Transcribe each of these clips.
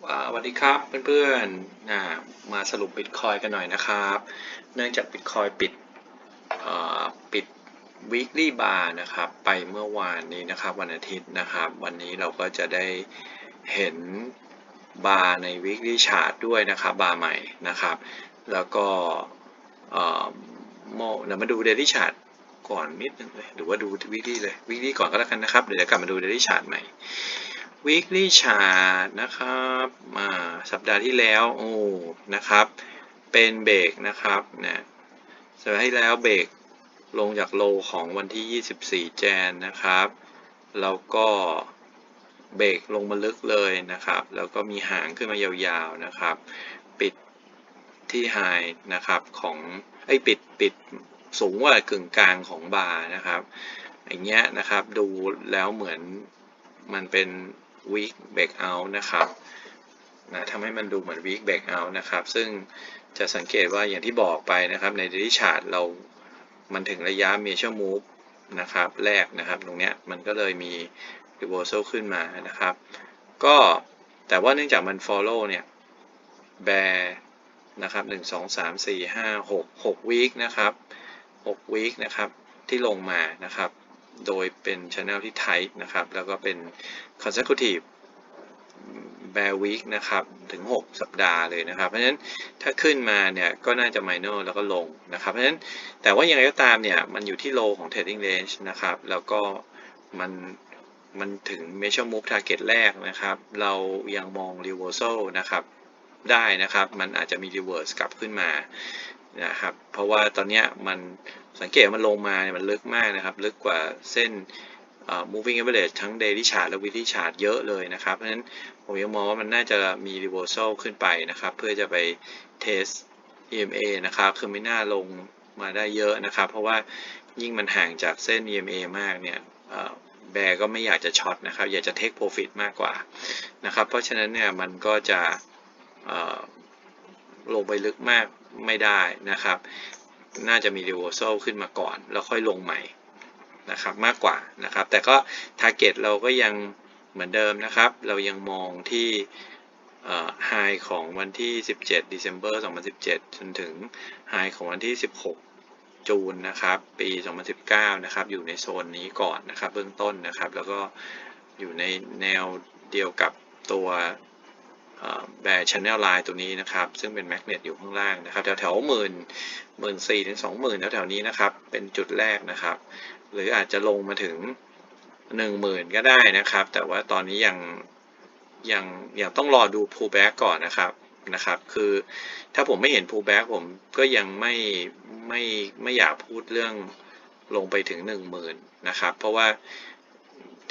สวัสดีครับเพื่อนๆอ่ามาสรุปบิตคอยกันหน่อยนะครับ เนื่องจากบิตคอยปิดปิด weekly bar นะครับ ไปเมื่อวานนี้นะครับ วันอาทิตย์นะครับ วันนี้เราก็จะได้เห็นบาร์ใน weekly chart ด้วยนะครับ บาร์ใหม่นะครับ แล้วก็เอ่เดี๋ยวมาดู daily chart ก่อนนิดนึงเลยหรือว่าดู weekly เลย weekly ก่อนก็แล้วกันนะครับ เดี๋ยวกลับมาดู daily chart ใหม่ weekly chart นะครับมาสัปดาห์ที่แล้วโอ้นะครับ เป็นเบรกนะครับนะสัปดาห์ที่แล้วเบรกลงจากโลของวันที่ 24 แจนนะครับ แล้วก็เบรกลงมาลึกเลยนะครับ แล้วก็มีหางขึ้นมายาวๆนะครับ ปิดที่ไฮนะครับของไอ้ปิดปิดสูงกว่ากึ่งกลางของบาร์นะครับ อย่างเงี้ยนะครับดูแล้วเหมือนมันเป็น weak breakout นะครับนะทำให้มันดูเหมือน weak breakout นะครับ ซึ่งจะสังเกตว่าอย่างที่บอกไปนะครับ ใน daily chart เรา มันถึงระยะ major move นะครับ แรกนะครับ ตรงเนี้ยมันก็เลยมี reversal ขึ้นมานะครับ ก็แต่ว่าเนื่องจากมัน follow เนี่ย bear นะครับ 1 2 3 4 5 6 6 week นะครับ 6 week นะครับ ที่ลงมานะครับ โดยเป็น channel ที่ tight นะครับ แล้วก็เป็น consecutive bear week นะครับ ถึง 6 สัปดาห์เลยนะครับ เพราะฉะนั้นถ้าขึ้นมาเนี่ยก็น่าจะ minor แล้วก็ลงนะครับ เพราะฉะนั้นแต่ว่ายังไงก็ตามเนี่ย มันอยู่ที่ low ของ trading range นะครับ แล้วก็มันมันถึง measure move target แรกนะครับ เรายังมอง reversal นะครับได้นะครับ มันอาจจะมี reverse กลับขึ้นมา นะครับ เพราะว่าตอนนี้มันสังเกตมันลงมาเนี่ยมันลึกมากนะครับ ลึกกว่าเส้น moving average ทั้ง daily chart และ weekly chart เยอะเลยนะครับ เพราะฉะนั้นผมยังมองว่ามันน่าจะมี reversal ขึ้นไปนะครับ เพื่อจะไป test EMA นะครับ คือไม่น่าลงมาได้เยอะนะครับ เพราะว่ายิ่งมันห่างจากเส้น EMA มากเนี่ยแบร์ก็ไม่อยากจะช็อตนะครับ อยากจะ take profit มากกว่านะครับ เพราะฉะนั้นเนี่ยมันก็จะลงไปลึกมาก ไม่ได้นะครับ น่าจะมี reversal ขึ้นมาก่อน แล้วค่อยลงใหม่นะครับมากกว่านะครับ แต่ก็ target เราก็ยังเหมือนเดิมนะครับ เรายังมองที่ high ของวันที่ 17 December 2017 จนถึง high ของวันที่ 16 จูนนะครับ ปี 2019 นะครับ อยู่ในโซนนี้ก่อนนะครับ เบื้องต้นนะครับ แล้วก็อยู่ในแนวเดียวกับตัว แบร์ชแนลไลน์ตัวนี้นะครับ ซึ่งเป็นแมกเนตอยู่ข้างล่างนะครับ แถวแถวหมื่นหมื่นสี่ถึงสองหมื่นแถวแถวนี้นะครับ เป็นจุดแรกนะครับ หรืออาจจะลงมาถึงหนึ่งหมื่นก็ได้นะครับ แต่ว่าตอนนี้ยังยังยังต้องรอดู pullback ก่อนนะครับนะครับ คือถ้าผมไม่เห็น pullback ผมก็ยังไม่ไม่ไม่อยากพูดเรื่องลงไปถึงหนึ่งหมื่นนะครับ เพราะว่า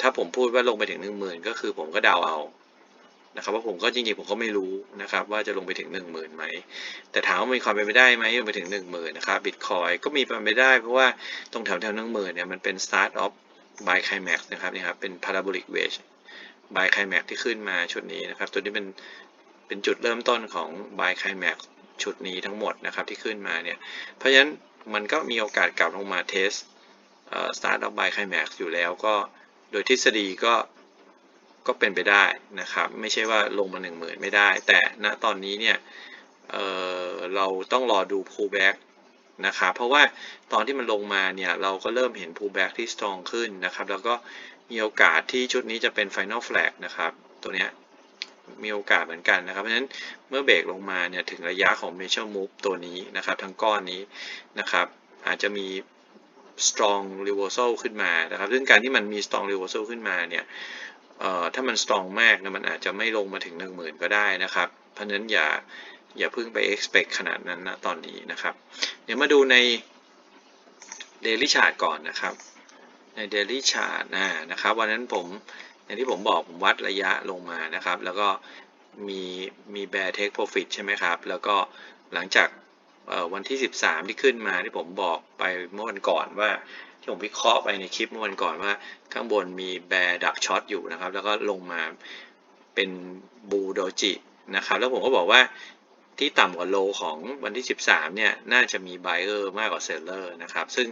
ถ้าผมพูดว่าลงไปถึงหนึ่งหมื่นก็คือผมก็เดาเอา นะครับว่าผมก็จริงๆผมก็ไม่รู้นะครับว่าจะลงไปถึง 1 0,000ไหมแต่ถามว่ามีความเป็นไปได้ไหมลงไปถึง 1 0,000นะครับบิตคอยก็มีความเป็นไปได้ เพราะว่าตรงแถวแถวหนึ่งหมื่นเนี่ยมันเป็น start of buy climax นะครับนี่ครับเป็น parabolic wedge buy climax ที่ขึ้นมาชุดนี้นะครับตัวนี้เป็นเป็นจุดเริ่มต้นของ buy climax ชุดนี้ทั้งหมดนะครับที่ขึ้นมาเนี่ยเพราะฉะนั้นมันก็มีโอกาสกลับลงมา test start of buy climax อยู่แล้วก็โดยทฤษฎีก็ ก็เป็นไปได้นะครับ ไม่ใช่ว่าลงมา 1 0,000 ไม่ได้ แต่ณตอนนี้เนี่ยเเราต้องรอดู pullback นะครับเพราะว่าตอนที่มันลงมาเนี่ยเราก็เริ่มเห็น pullback ที่ strong ขึ้นนะครับ แล้วก็มีโอกาสที่ชุดนี้จะเป็น final flag นะครับตัวเนี้ยมีโอกาสเหมือนกันนะครับ เพราะฉะนั้นเมื่อเบรกลงมาเนี่ยถึงระยะของ major move ตัวนี้นะครับ ทั้งก้อนนี้นะครับ อาจจะมี strong reversal ขึ้นมานะครับ ซึ่งการที่มันมี strong reversal ขึ้นมาเนี่ย ถ้ามัน strong มากนะมันอาจจะไม่ลงมาถึง 1 0,000 ก็ได้นะครับ เพราะฉะนั้นอย่าอย่าเพิ่งไป expect ขนาดนั้นนะตอนนี้นะครับ เดี๋ยวมาดูใน daily chart ก่อนนะครับ ใน daily chart นะนะครับ วันนั้นผมอย่างที่ผมบอกผมวัดระยะลงมานะครับ แล้วก็มีมี bear take profit ใช่ไหมครับ แล้วก็หลังจากวันที่ 13 ที่ขึ้นมาที่ผมบอกไปเมื่อวันก่อนว่า ที่ผมวิเคราะห์ไปในคลิปเมื่อวันก่อนว่า ข้างบนมีแบร์ดักช็อตอยู่นะครับ แล้วก็ลงมาเป็นบูโดจินะครับ แล้วผมก็บอกว่าที่ต่ำกว่าโลของวันที่ 13 เนี่ย น่าจะมีไบเออร์มากกว่าเซลเลอร์นะครับ ซึ่ง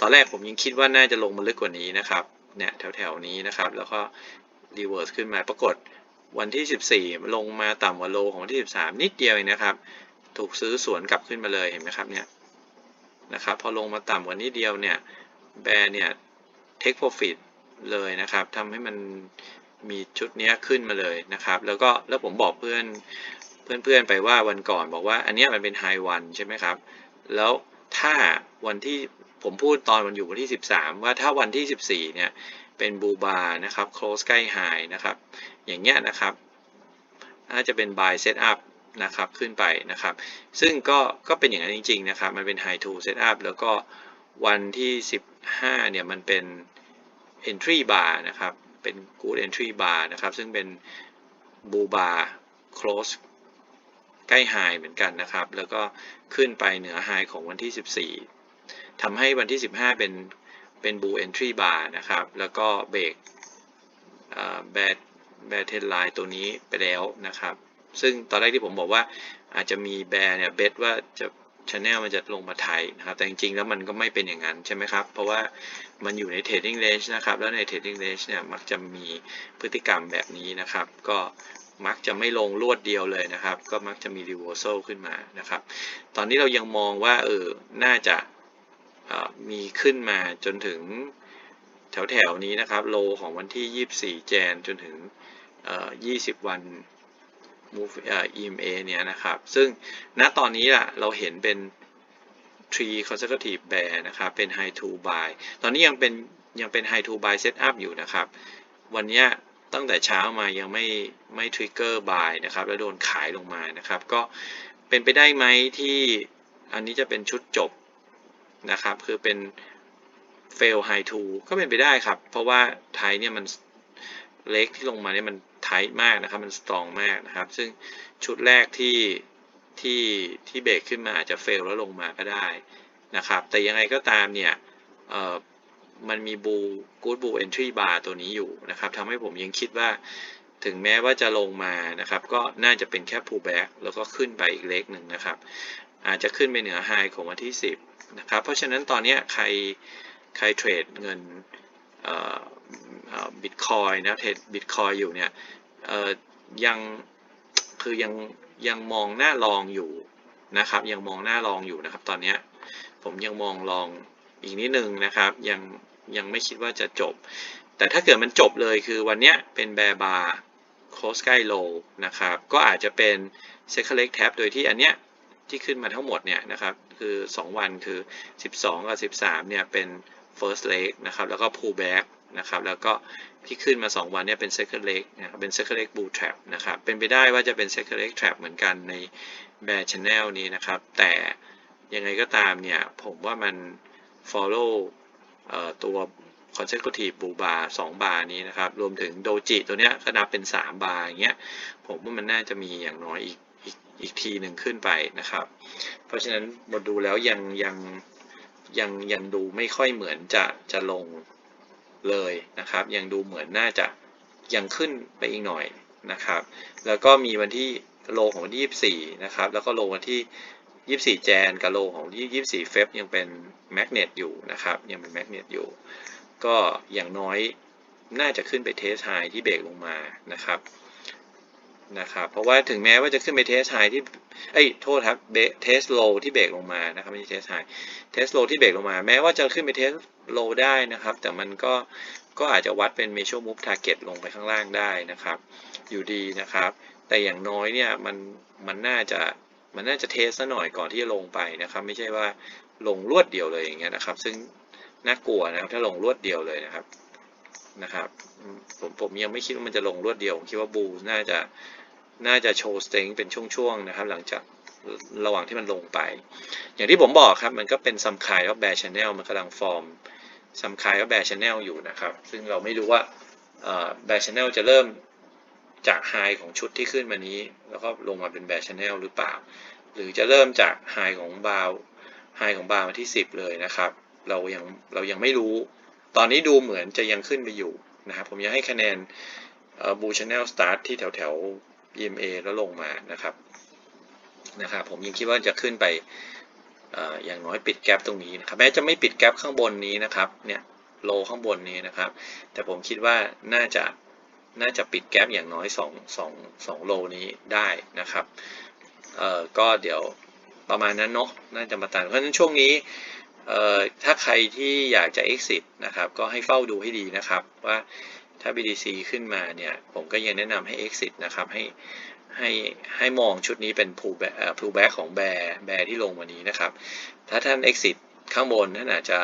ตอนแรกผมยังคิดว่าน่าจะลงมาลึกกว่านี้นะครับ เนี่ยแถวๆนี้นะครับ แล้วก็รีเวิร์สขึ้นมาปรากฏวันที่ 14 ลงมาต่ำกว่าโลของวันที่ 13 นิดเดียวเองนะครับ ถูกซื้อสวนกลับขึ้นมาเลยเห็นไหมครับเนี่ยนะครับ พอลงมาต่ำกว่านิดเดียวเนี่ย แบร์เนี่ย take profit เลยนะครับทำให้มันมีชุดนี้ขึ้นมาเลยนะครับ แล้วก็แล้วผมบอกเพื่อนเพื่อนๆไปว่าวันก่อนบอกว่าอันนี้มันเป็นไฮวันใช่ไหมครับ แล้วถ้าวันที่ผมพูดตอนวันอยู่วันที่ 13 ว่าถ้าวันที่ 14 เนี่ยเป็นบูบานะครับ close ใกล้ high นะครับ อย่างเงี้ยนะครับน่าจะเป็น buy setup นะครับขึ้นไปนะครับ ซึ่งก็ก็เป็นอย่างนั้นจริง ๆ นะครับ มันเป็น high to setup แล้วก็วันที่ 5 เนี่ยมันเป็น entry bar นะครับ เป็น good entry bar นะครับ ซึ่งเป็น bull bar close ใกล้ high เหมือนกันนะครับ แล้วก็ขึ้นไปเหนือ high ของวันที่ 14 ทำให้วันที่ 15 เป็นเป็น bull entry bar นะครับ แล้วก็เบรกแบดแบดเทนไลน์ตัวนี้ไปแล้วนะครับ ซึ่งตอนแรกที่ผมบอกว่าอาจจะมีแบร์เนี่ยเบสว่าจะ ชแนลมันจะลงมาไทยนะครับ แต่จริงๆ แล้วมันก็ไม่เป็นอย่างนั้นใช่ไหมครับ เพราะว่ามันอยู่ในเทรดดิ้งเลนจ์นะครับ แล้วในเทรดดิ้งเลนจ์เนี่ยมักจะมีพฤติกรรมแบบนี้นะครับ ก็มักจะไม่ลงรวดเดียวเลยนะครับ ก็มักจะมี reversal ขึ้นมานะครับ ตอนนี้เรายังมองว่าเออ น่าจะมีขึ้นมาจนถึงแถวๆนี้นะครับ โลของวันที่ 24 แจนจนถึง 20 วัน move EMA เนี่ยนะครับ ซึ่งณตอนนี้ล่ะเราเห็นเป็น Tree consecutive bear นะครับเป็น high to buy ตอนนี้ยังเป็นยังเป็น high to buy setup อยู่นะครับ วันนี้ตั้งแต่เช้ามายังไม่ไม่ trigger buy นะครับ แล้วโดนขายลงมานะครับ ก็เป็นไปได้ไหมที่อันนี้จะเป็นชุดจบนะครับ คือเป็น fail high to ก็เป็นไปได้ครับ เพราะว่าไทยเนี่ยมันเล็กที่ลงมาเนี่ยมัน ไทมากนะครับ มันสตรองมากนะครับ ซึ่งชุดแรกที่ที่ที่เบรกขึ้นมาอาจจะเฟลแล้วลงมาก็ได้นะครับ แต่ยังไงก็ตามเนี่ยเออมันมีบูกูดบูเอนทรีบาร์ตัวนี้อยู่นะครับทำให้ผมยังคิดว่าถึงแม้ว่าจะลงมานะครับ ก็น่าจะเป็นแค่ pullback แล้วก็ขึ้นไปอีกเล็กหนึ่งนะครับ อาจจะขึ้นไปเหนือไฮของวันที่ 10นะครับ เพราะฉะนั้นตอนนี้ใครใครเทรดเงิน บิตคอยนะเทรดบิตคอยอยู่เนี่ยยังคือยังยังมองหน้าลองอยู่นะครับ ยังมองหน้าลองอยู่นะครับ ตอนนี้ผมยังมองลองอีกนิดนึงนะครับ ยังยังไม่คิดว่าจะจบ แต่ถ้าเกิดมันจบเลยคือวันนี้เป็นแบร์บาร์โคสใกล้โลนะครับ ก็อาจจะเป็นเซคเล็กแท็บโดยที่อันเนี้ยที่ขึ้นมาทั้งหมดเนี่ยนะครับ คือ 2 วันคือ 12 กับ 13เนี่ยเป็น first leg นะครับ แล้วก็ pull back นะครับแล้วก็ที่ขึ้นมา 2 วันเนี่ยเป็น second leg นะครับเป็น second leg bull trap นะครับเป็นไปได้ว่าจะเป็น second leg trap เหมือนกันใน bear channel นี้นะครับ แต่ยังไงก็ตามเนี่ย ผมว่ามัน follow ตัว consecutive bull bar 2บาร์นี้นะครับ รวมถึงโดจิตัวเนี้ยก็นับเป็น3บาร์อย่างเงี้ยผมว่ามันน่าจะมีอย่างน้อยอีกอีกอีกทีหนึ่งขึ้นไปนะครับ เพราะฉะนั้นหมดดูแล้วยังยังยังยังดูไม่ค่อยเหมือนจะจะลง เลยนะครับ ยังดูเหมือนน่าจะยังขึ้นไปอีกหน่อยนะครับ แล้วก็มีวันที่โลของวันที่ 24 นะครับ แล้วก็โลวันที่ 24 แจนกับโลของที่24 เฟบยังเป็นแมกเนตอยู่นะครับ ยังเป็นแมกเนตอยู่ ก็อย่างน้อยน่าจะขึ้นไปเทสไฮที่เบรกลงมานะครับ นะครับ เพราะว่าถึงแม้ว่าจะขึ้นไปเทสไฮที่เอ้ยโทษครับเทสโลที่เบรกลงมานะครับไม่ใช่เทสไฮเทสโลที่เบรกลงมา แม้ว่าจะขึ้นไปเทสโลได้นะครับ แต่มันก็ก็อาจจะวัดเป็น measure move target ลงไปข้างล่างได้นะครับ อยู่ดีนะครับ แต่อย่างน้อยเนี่ยมันมันน่าจะมันน่าจะเทสซะหน่อยก่อนที่จะลงไปนะครับ ไม่ใช่ว่าลงรวดเดียวเลยอย่างเงี้ยนะครับ ซึ่งน่ากลัวนะครับถ้าลงรวดเดียวเลยนะครับนะครับผมผมยังไม่คิดว่ามันจะลงรวดเดียวผมคิดว่าบูน่าจะ น่าจะโชว์สเต็งเป็นช่วงๆนะครับ หลังจากระหว่างที่มันลงไป อย่างที่ผมบอกครับ มันก็เป็นซัมคายว่าแบร์ชแนลมันกำลังฟอร์มซัมคายว่าแบร์ชแนลอยู่นะครับ ซึ่งเราไม่รู้ว่าแบร์ชแนลจะเริ่มจากไฮของชุดที่ขึ้นมานี้ แล้วก็ลงมาเป็นแบร์ชแนลหรือเปล่า หรือจะเริ่มจากไฮของบาวไฮของบาวมาที่ 10 เลยนะครับ เรายังเรายังไม่รู้ ตอนนี้ดูเหมือนจะยังขึ้นไปอยู่นะครับ ผมยังให้คะแนนบูชแนลสตาร์ทที่แถวแถว EMA แล้วลงมานะครับนะครับผมยังคิดว่าจะขึ้นไปอย่างน้อยปิดแกลบตรงนี้นะครับแม้จะไม่ปิดแกลบข้างบนนี้นะครับเนี่ยโลข้างบนนี้นะครับ แต่ผมคิดว่าน่าจะน่าจะปิดแก๊ปอย่างน้อย2 2 2โลนี้ได้นะครับเอ่อก็เดี๋ยวประมาณนั้นเนาะน่าจะมาตันเพราะฉะนั้นช่วงนี้เอ่อถ้าใครที่อยากจะ exit นะครับก็ให้เฝ้าดูให้ดีนะครับว่า ถ้า BTC ขึ้นมาเนี่ย ผมก็ยังแนะนำให้ exit นะครับ ให้ให้ให้มองชุดนี้เป็น pullback ของแบร์แบร์ที่ลงวันนี้นะครับ ถ้าท่าน exit ข้างบนท่านอาจจะ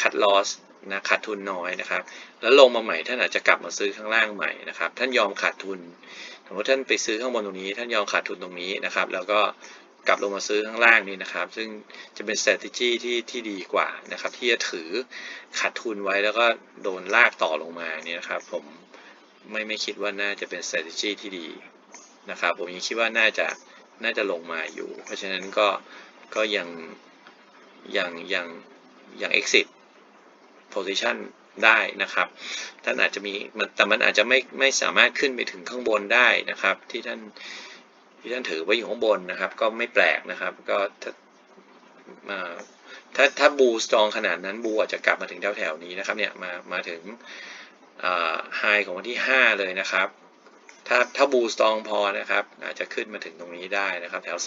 cut loss นะขาดทุนน้อยนะครับ แล้วลงมาใหม่ท่านอาจจะกลับมาซื้อข้างล่างใหม่นะครับ ท่านยอมขาดทุนสมมติท่านไปซื้อข้างบนตรงนี้ ท่านยอมขาดทุนตรงนี้นะครับ แล้วก็ กลับลงมาซื้อข้างล่างนี่นะครับ ซึ่งจะเป็น strategy ที่ที่ดีกว่านะครับ ที่จะถือขาดทุนไว้แล้วก็โดนลากต่อลงมาเนี่ยนะครับ ผมไม่ไม่คิดว่าน่าจะเป็น strategy ที่ดีนะครับ ผมยังคิดว่าน่าจะน่าจะลงมาอยู่ เพราะฉะนั้นก็ก็ยังยังยังยัง exit position ได้นะครับ ท่านอาจจะมีแต่มันอาจจะไม่ไม่สามารถขึ้นไปถึงข้างบนได้นะครับ ที่ท่าน ที่ท่านถือไว้อยู่ข้างบนนะครับ ก็ไม่แปลกนะครับ ก็ถ้าถ้าถ้าบูสตรองขนาดนั้นบูอาจจะกลับมาถึงแถวแถวนี้นะครับเนี่ยมามาถึงไฮของวันที่ 5 เลยนะครับ ถ้าถ้าบูสตองพอนะครับ อาจจะขึ้นมาถึงตรงนี้ได้นะครับแถว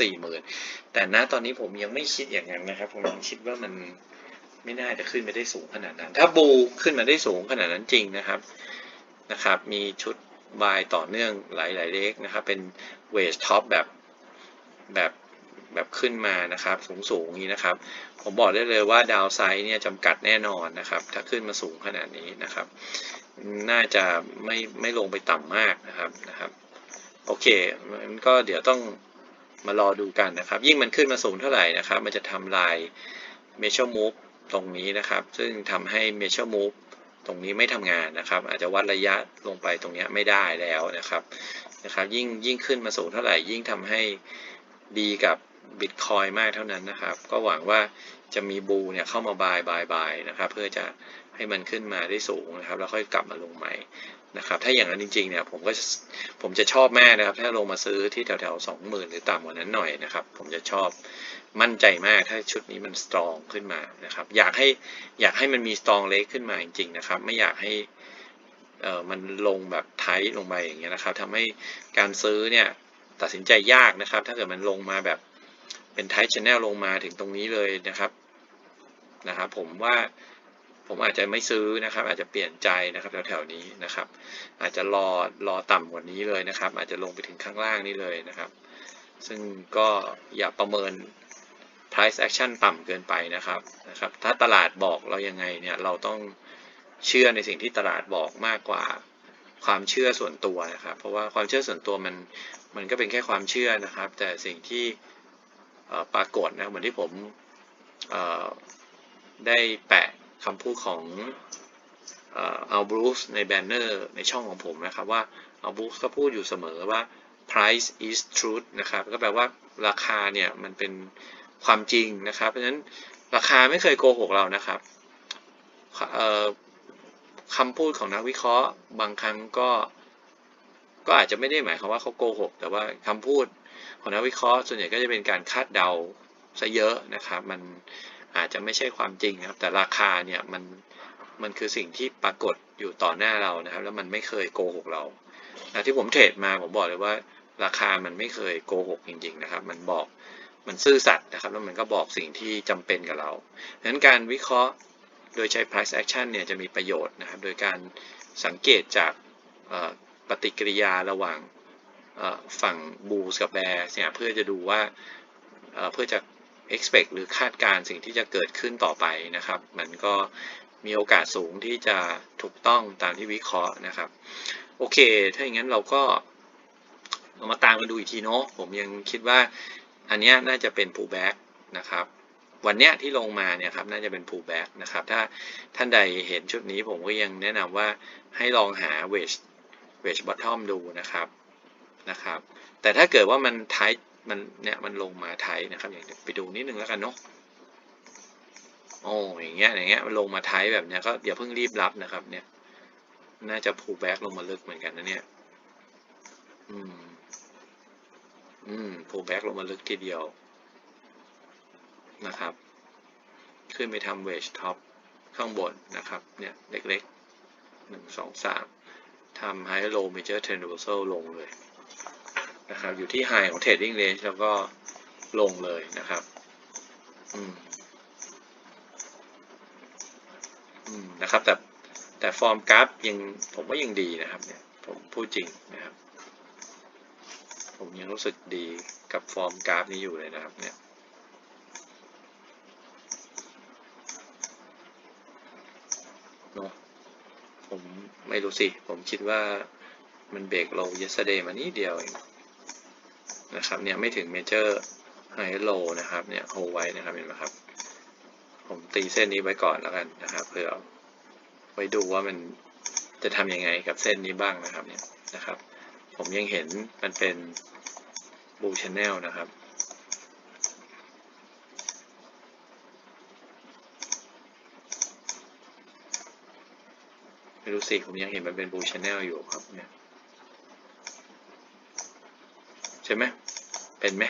40,000 แต่ณตอนนี้ผมยังไม่คิดอย่างนั้นนะครับ ผมยังคิดว่ามันไม่น่าจะขึ้นไปได้สูงขนาดนั้น ถ้าบูขึ้นมาได้สูงขนาดนั้นจริงนะครับนะครับ มีชุด บายต่อเนื่องหลายๆเลขนะครับเป็นเวทท็อปแบบแบบแบบขึ้นมานะครับสูงสูงนี้นะครับ ผมบอกได้เลยว่าดาวไซด์เนี่ยจำกัดแน่นอนนะครับ ถ้าขึ้นมาสูงขนาดนี้นะครับ น่าจะไม่ไม่ลงไปต่ำมากนะครับนะครับ โอเคมันก็เดี๋ยวต้องมารอดูกันนะครับ ยิ่งมันขึ้นมาสูงเท่าไหร่นะครับ มันจะทำลาย measure move ตรงนี้นะครับ ซึ่งทำให้ measure move ตรงนี้ไม่ทำงานนะครับ อาจจะวัดระยะลงไปตรงนี้ไม่ได้แล้วนะครับนะครับ ยิ่งยิ่งขึ้นมาสูงเท่าไหร่ยิ่งทำให้ดีกับ Bitcoin มากเท่านั้นนะครับ ก็หวังว่าจะมีบูเนี่ยเข้ามาบายบายบายนะครับ เพื่อจะให้มันขึ้นมาได้สูงนะครับ แล้วค่อยกลับมาลงใหม่นะครับ ถ้าอย่างนั้นจริงๆเนี่ยผมก็ผมจะชอบแมากนะครับ ถ้าลงมาซื้อที่แถวๆสองหมื่นหรือต่ำกว่านั้นหน่อยนะครับ ผมจะชอบ มั่นใจมากถ้าชุดนี้มันสตรองขึ้นมานะครับ อยากให้อยากให้มันมีสตรองเล็กขึ้นมาจริงๆนะครับ ไม่อยากให้เออมันลงแบบไทลงไปอย่างเงี้ยนะครับทำให้การซื้อเนี่ยตัดสินใจยากนะครับ ถ้าเกิดมันลงมาแบบเป็นไทชแนลลงมาถึงตรงนี้เลยนะครับนะครับ ผมว่าผมอาจจะไม่ซื้อนะครับ อาจจะเปลี่ยนใจนะครับแถวๆนี้นะครับ อาจจะรอรอต่ำกว่านี้เลยนะครับ อาจจะลงไปถึงข้างล่างนี้เลยนะครับ ซึ่งก็อย่าประเมิน price action ต่ำเกินไปนะครับนะครับ ถ้าตลาดบอกเรายังไงเนี่ยเราต้องเชื่อในสิ่งที่ตลาดบอกมากกว่าความเชื่อส่วนตัวนะครับ เพราะว่าความเชื่อส่วนตัวมันมันก็เป็นแค่ความเชื่อนะครับ แต่สิ่งที่ปรากฏนะเหมือนที่ผมได้แปะคำพูดของอัลบรูซในแบนเนอร์ในช่องของผมนะครับว่าอัลบรูซก็พูดอยู่เสมอว่า price is truth นะครับ ก็แปลว่าราคาเนี่ยมันเป็น ความจริงนะครับ เพราะฉะนั้นราคาไม่เคยโกหกเรานะครับคำพูดของนักวิเคราะห์ บางครั้งก็ก็อาจจะไม่ได้หมายความว่าเขาโกหก แต่ว่าคำพูดของนักวิเคราะห์ ส่วนใหญ่ก็จะเป็นการคาดเดาซะเยอะนะครับ มันอาจจะไม่ใช่ความจริงครับ แต่ราคาเนี่ยมันมันคือสิ่งที่ปรากฏอยู่ต่อหน้าเรานะครับ แล้วมันไม่เคยโกหกเราที่ผมเทรดมาผมบอกเลยว่า ราคามันไม่เคยโกหกจริง ๆ นะครับ มันบอก มันซื่อสัตย์นะครับ แล้วมันก็บอกสิ่งที่จำเป็นกับเราดังนั้นการวิเคราะห์โดยใช้ price action เนี่ยจะมีประโยชน์นะครับ โดยการสังเกตจากปฏิกิริยาระหว่างฝั่งบูสกับแบร์เนี่ยเพื่อจะดูว่าเพื่อจะ expect หรือคาดการสิ่งที่จะเกิดขึ้นต่อไปนะครับ มันก็มีโอกาสสูงที่จะถูกต้องตามที่วิเคราะห์นะครับ โอเค ถ้าอย่างนั้นเราก็เรามาตามกันดูอีกทีเนาะผมยังคิดว่า อันนี้น่าจะเป็น pullback นะครับวันเนี้ยที่ลงมาเนี่ยครับน่าจะเป็น pullback นะครับถ้าท่านใดเห็นชุดนี้ผมก็ยังแนะนำว่าให้ลองหา wedge wedge bottom ดูนะครับนะครับ แต่ถ้าเกิดว่ามันไทมันเนี่ยมันลงมาไทนะครับอย่างไปดูนิดนึงแล้วกันเนาะโอ้อย่างเงี้ยอย่างเงี้ยมันลงมาไทแบบเนี้ยก็อย่าเพิ่งรีบรับนะครับเนี่ยน่าจะ pullback ลงมาลึกเหมือนกันนะเนี่ยอืม อืม pullback ลงมาลึกทีเดียวนะครับ ขึ้นไปทำ wedge top ข้างบนนะครับ เนี่ยเล็กๆหนึ่งสองสามทำ high low major trend reversal ลงเลยนะครับ อยู่ที่ high ของ trading range แล้วก็ลงเลยนะครับ อืม อืม นะครับ แต่แต่ฟอร์มกราฟยังผมว่ายังดีนะครับ เนี่ย ผมพูดจริง ยังรู้สึกดีกับฟอร์มกราฟนี้อยู่เลยนะครับเนี่ยเนอะผมไม่รู้สิ ผมคิดว่ามันเบรกโล yesterday มานี่เดียวเองนะครับเนี่ยไม่ถึง major high low นะครับเนี่ยโฮไว้นะครับเห็นไหมครับ ผมตีเส้นนี้ไว้ก่อนแล้วกันนะครับเพื่อไว้ดูว่ามันจะทำยังไงกับเส้นนี้บ้างนะครับเนี่ยนะครับ ผมยังเห็นมันเป็น blue channel นะครับ ไม่รู้สิผมยังเห็นมันเป็น blue channel อยู่ครับเนี่ยใช่ไหมเป็นไหม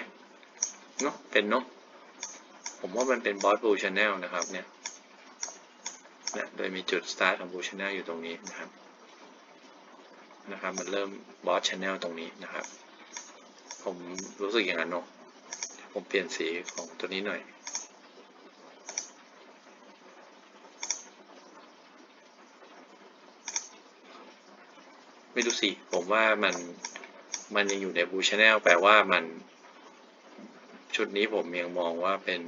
เนาะเป็นเนาะผมว่ามันเป็นบอส blue channel นะครับเนี่ยเนี่ยโดยมีจุด start ของ blue channel อยู่ตรงนี้นะครับนะครับ มันเริ่มบอส channel ตรงนี้นะครับ ผมรู้สึกอย่างนั้นเนาะผมเปลี่ยนสีของตัวนี้หน่อย ไม่รู้สิ ผมว่ามันมันยังอยู่ในบูชแนลแปลว่ามัน ชุดนี้ผมยังมองว่าเป็น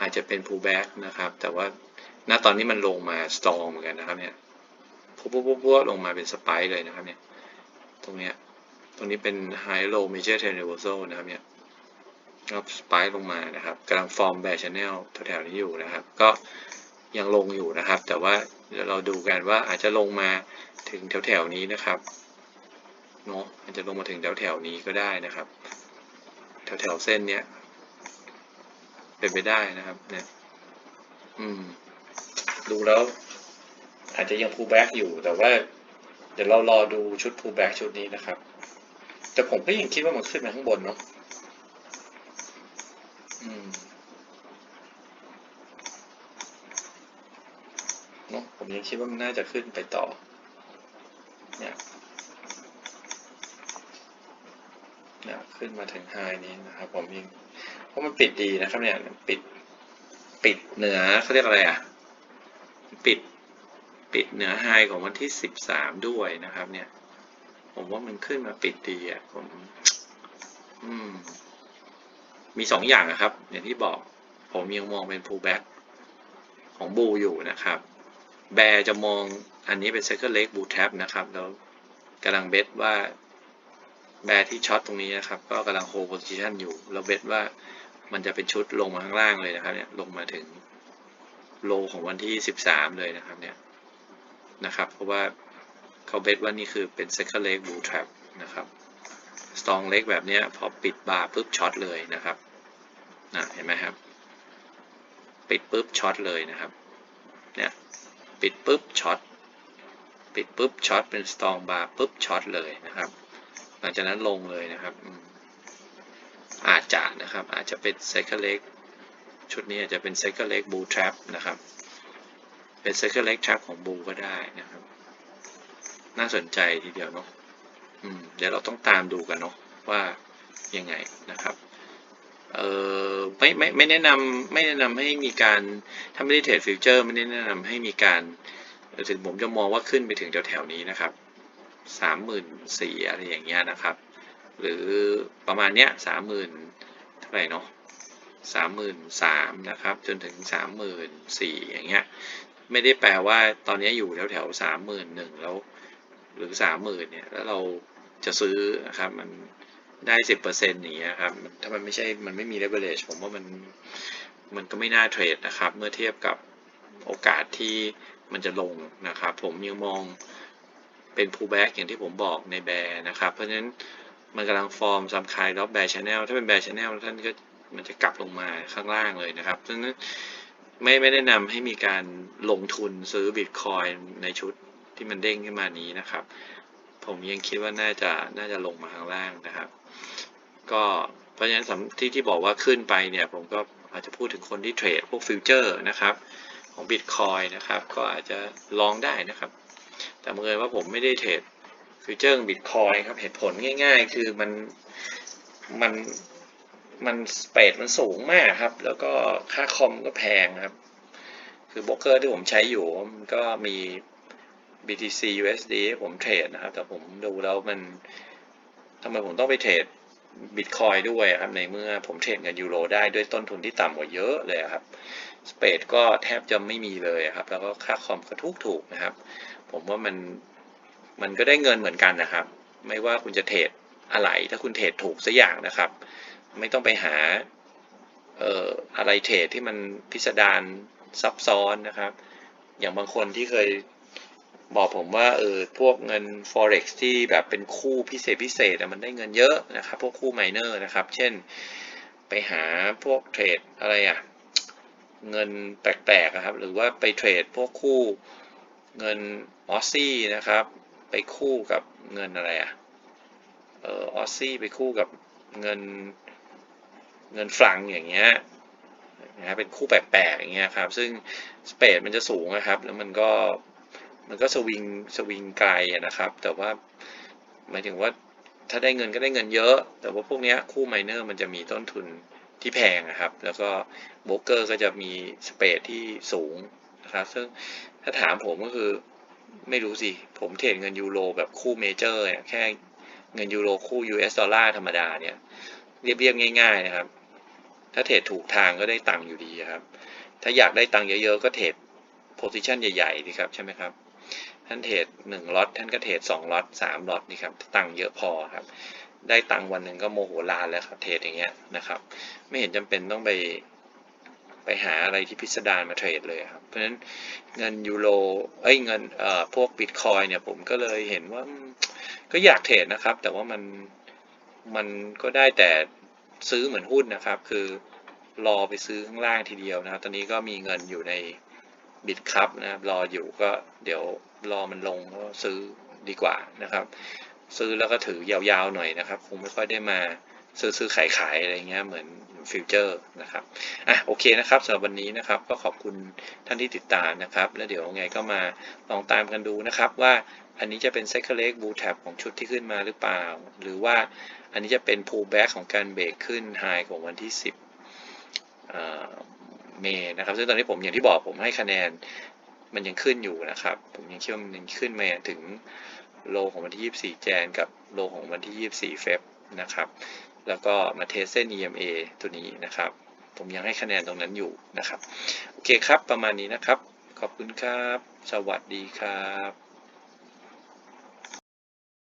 อาจจะเป็น pullback นะครับ แต่ว่าณตอนนี้มันลงมา strong เหมือนกันนะครับเนี่ย ปุ๊บปุ๊บปุ๊บลงมาเป็นสไปค์เลยนะครับเนี่ย ตรงเนี้ย ตรงนี้เป็น high low major trend reversal นะครับเนี่ยก็สไปค์ลงมานะครับกำลัง form bear channel แถวๆนี้อยู่นะครับ ก็ยังลงอยู่นะครับ แต่ว่าเดี๋ยวเราดูกันว่าอาจจะลงมาถึงแถวๆนี้นะครับเนาะอาจจะลงมาถึงแถวๆนี้ก็ได้นะครับแถวแถวๆเส้นเนี้ยเป็นไปได้นะครับเนี่ยอืม ดูแล้ว อาจจะยัง pull back อยู่แต่ว่า เดี๋ยวเรารอดูชุด pull back ชุดนี้นะครับ แต่ผมก็ยังคิดว่ามันขึ้นมาข้างบนเนาะอืมเนาะผมยังคิดว่ามันน่าจะขึ้นไปต่อ เนี่ยเนี่ยขึ้นมาถึงไฮนี้นะครับ ผมยังเพราะมันปิดดีนะครับเนี่ยปิดปิดเหนือเขาเรียกอะไรอะ ปิดปิดเหนือไฮของวันที่สิบสามด้วยนะครับเนี่ย ผมว่ามันขึ้นมาปิดดีอะผม อืม มีสองอย่างนะครับ อย่างที่บอก ผมยังมองเป็น pullback ของบูอยู่นะครับ แบร์จะมองอันนี้เป็น second leg bull trap นะครับ แล้วกำลังเบสว่าแบร์ที่ช็อตตรงนี้นะครับ ก็กำลัง hold position อยู่ แล้วเบสว่ามันจะเป็นชุดลงมาข้างล่างเลยนะครับ เนี่ยลงมาถึงโลของวันที่ 13 เลยนะครับ เนี่ยนะครับ เพราะว่า เขาเบสว่านี่คือเป็น second leg bull trap นะครับ strong leg แบบนี้พอปิดบาร์ปุ๊บช็อตเลยนะครับนะเห็นไหมครับ ปิดปุ๊บช็อตเลยนะครับ เนี่ย ปิดปุ๊บช็อต ปิดปุ๊บช็อตเป็น strong bar ปุ๊บช็อตเลยนะครับ หลังจากนั้นลงเลยนะครับอืมอาจจะนะครับ อาจจะเป็น second leg ชุดนี้อาจจะเป็น second leg bull trap นะครับ เป็น second leg trap ของ bull ก็ได้นะครับ น่าสนใจทีเดียวเนาะเดี๋ยวเราต้องตามดูกันเนาะว่ายังไงนะครับเออไม่ไม่ไม่แนะนำไม่แนะนำให้มีการถ้าไม่ได้เทรดฟิวเจอร์ไม่ได้แนะนำให้มีการถึงผมจะมองว่าขึ้นไปถึงแถวๆนี้นะครับสามหมื่นสี่อะไรอย่างเงี้ยนะครับ หรือประมาณเนี้ยสามหมื่นเท่าไหร่เนาะสามหมื่นสามนะครับจนถึงสามหมื่นสี่อย่างเงี้ยไม่ได้แปลว่าตอนนี้อยู่แถวแถวสามหมื่นหนึ่งแล้ว หรือสามหมื่นเนี่ยแล้วเราจะซื้อนะครับมันได้สิบเปอร์เซ็นต์อย่างเงี้ยครับถ้ามันไม่ใช่มันไม่มี leverage ผมว่ามันมันก็ไม่น่าเทรดนะครับ เมื่อเทียบกับโอกาสที่มันจะลงนะครับ ผมยังมองเป็น pullback อย่างที่ผมบอกในแบร์นะครับ เพราะฉะนั้นมันกำลังฟอร์มซัมคายแล้วแบร์ชแนลถ้าเป็นแบร์ชแนลท่านก็มันจะกลับลงมาข้างล่างเลยนะครับเพราะฉะนั้นไม่ไม่แนะนำให้มีการลงทุนซื้อบิตคอยในชุด ที่มันเด้งขึ้นมานี้นะครับ ผมยังคิดว่าน่าจะน่าจะลงมาข้างล่างนะครับ ก็เพราะฉะนั้นที่ที่บอกว่าขึ้นไปเนี่ยผมก็อาจจะพูดถึงคนที่เทรดพวกฟิวเจอร์นะครับของบิตคอยนะครับก็อาจจะลองได้นะครับ แต่บังเอิญว่าผมไม่ได้เทรดฟิวเจอร์บิตคอยครับเหตุผลง่าย ๆ คือมันมันมันสเปดมันสูงมากครับ แล้วก็ค่าคอมก็แพงครับ คือโบรกเกอร์ที่ผมใช้อยู่มันก็มี BTC USD ให้ผมเทรดนะครับ แต่ผมดูแล้วมันทำไมผมต้องไปเทรดบิตคอยด้วยครับ ในเมื่อผมเทรดเงินยูโรได้ด้วยต้นทุนที่ต่ำกว่าเยอะเลยครับสเปดก็แทบจะไม่มีเลยครับ แล้วก็ค่าคอมก็ทุกถูกนะครับ ผมว่ามันมันก็ได้เงินเหมือนกันนะครับ ไม่ว่าคุณจะเทรดอะไร ถ้าคุณเทรดถูกสักอย่างนะครับ ไม่ต้องไปหาเอ่ออะไรเทรดที่มันพิสดารซับซ้อนนะครับ อย่างบางคนที่เคย บอกผมว่าเออพวกเงิน forex ที่แบบเป็นคู่พิเศษพิเศษมันได้เงินเยอะนะครับ พวกคู่ miner นะครับ เช่นไปหาพวกเทรดอะไรอะเงินแปลกๆครับหรือว่าไปเทรดพวกคู่เงินออสซี่นะครับ ไปคู่กับเงินอะไรอะเออออสซี่ไปคู่กับเงินเงินฟรังอย่างเงี้ยนะเป็นคู่แปลกๆอย่างเงี้ยครับ ซึ่งสเปดมันจะสูงนะครับ แล้วมันก็ มันก็สวิงสวิงไกลนะครับ แต่ว่าหมายถึงว่าถ้าได้เงินก็ได้เงินเยอะ แต่ว่าพวกนี้คู่ไมเนอร์มันจะมีต้นทุนที่แพงนะครับ แล้วก็โบรกเกอร์ก็จะมีสเปดที่สูงนะครับ ซึ่งถ้าถามผมก็คือไม่รู้สิ ผมเทรดเงินยูโรแบบคู่เมเจอร์เนี่ยแค่เงินยูโรคู่ US ดอลลาร์ธรรมดาเนี่ยเรียบๆง่าย ๆนะครับ ถ้าเทรดถูกทางก็ได้ตังค์อยู่ดีครับ ถ้าอยากได้ตังค์เยอะๆ ก็เทรดโพซิชันใหญ่ๆดีครับ ใช่ไหมครับ ท่านเทรดหนึ่งล็อตท่านก็เทรดสองล็อตสามล็อตนี่ครับตังค์เยอะพอครับ ได้ตังค์วันหนึ่งก็โมโหลานแล้วครับเทรดอย่างเงี้ยนะครับ ไม่เห็นจำเป็นต้องไปไปหาอะไรที่พิสดารมาเทรดเลยครับ เพราะฉะนั้นเงินยูโรเอ้ยเงินเอ่อพวกบิตคอยเนี่ยผมก็เลยเห็นว่าก็อยากเทรดนะครับ แต่ว่ามันมันก็ได้แต่ซื้อเหมือนหุ้นนะครับ คือรอไปซื้อข้างล่างทีเดียวนะครับ ตอนนี้ก็มีเงินอยู่ใน บิตคัพนะครับรออยู่ก็เดี๋ยวรอมันลงก็ซื้อดีกว่านะครับ ซื้อแล้วก็ถือยาวๆหน่อยนะครับ คงไม่ค่อยได้มาซื้อซื้อขายขายอะไรเงี้ยเหมือนฟิวเจอร์นะครับอะโอเคนะครับสำหรับวันนี้นะครับก็ขอบคุณท่านที่ติดตามนะครับ แล้วเดี๋ยวไงก็มาลองตามกันดูนะครับ ว่าอันนี้จะเป็น c y c l e บูแท็บของชุดที่ขึ้นมาหรือเปล่า หรือว่าอันนี้จะเป็น pullback ของการเบรกขึ้น high ของวันที่ 10 เมษนะครับ ซึ่งตอนนี้ผมอย่างที่บอกผมให้คะแนนมันยังขึ้นอยู่นะครับ ผมยังเชื่อว่ามันยังขึ้นมาถึงโลของวันที่ 24 แจนกับโลของวันที่ 24 เฟบนะครับ แล้วก็มาเทสเส้น EMA ตัวนี้นะครับ ผมยังให้คะแนนตรงนั้นอยู่นะครับ โอเคครับ ประมาณนี้นะครับ ขอบคุณครับ สวัสดีครับ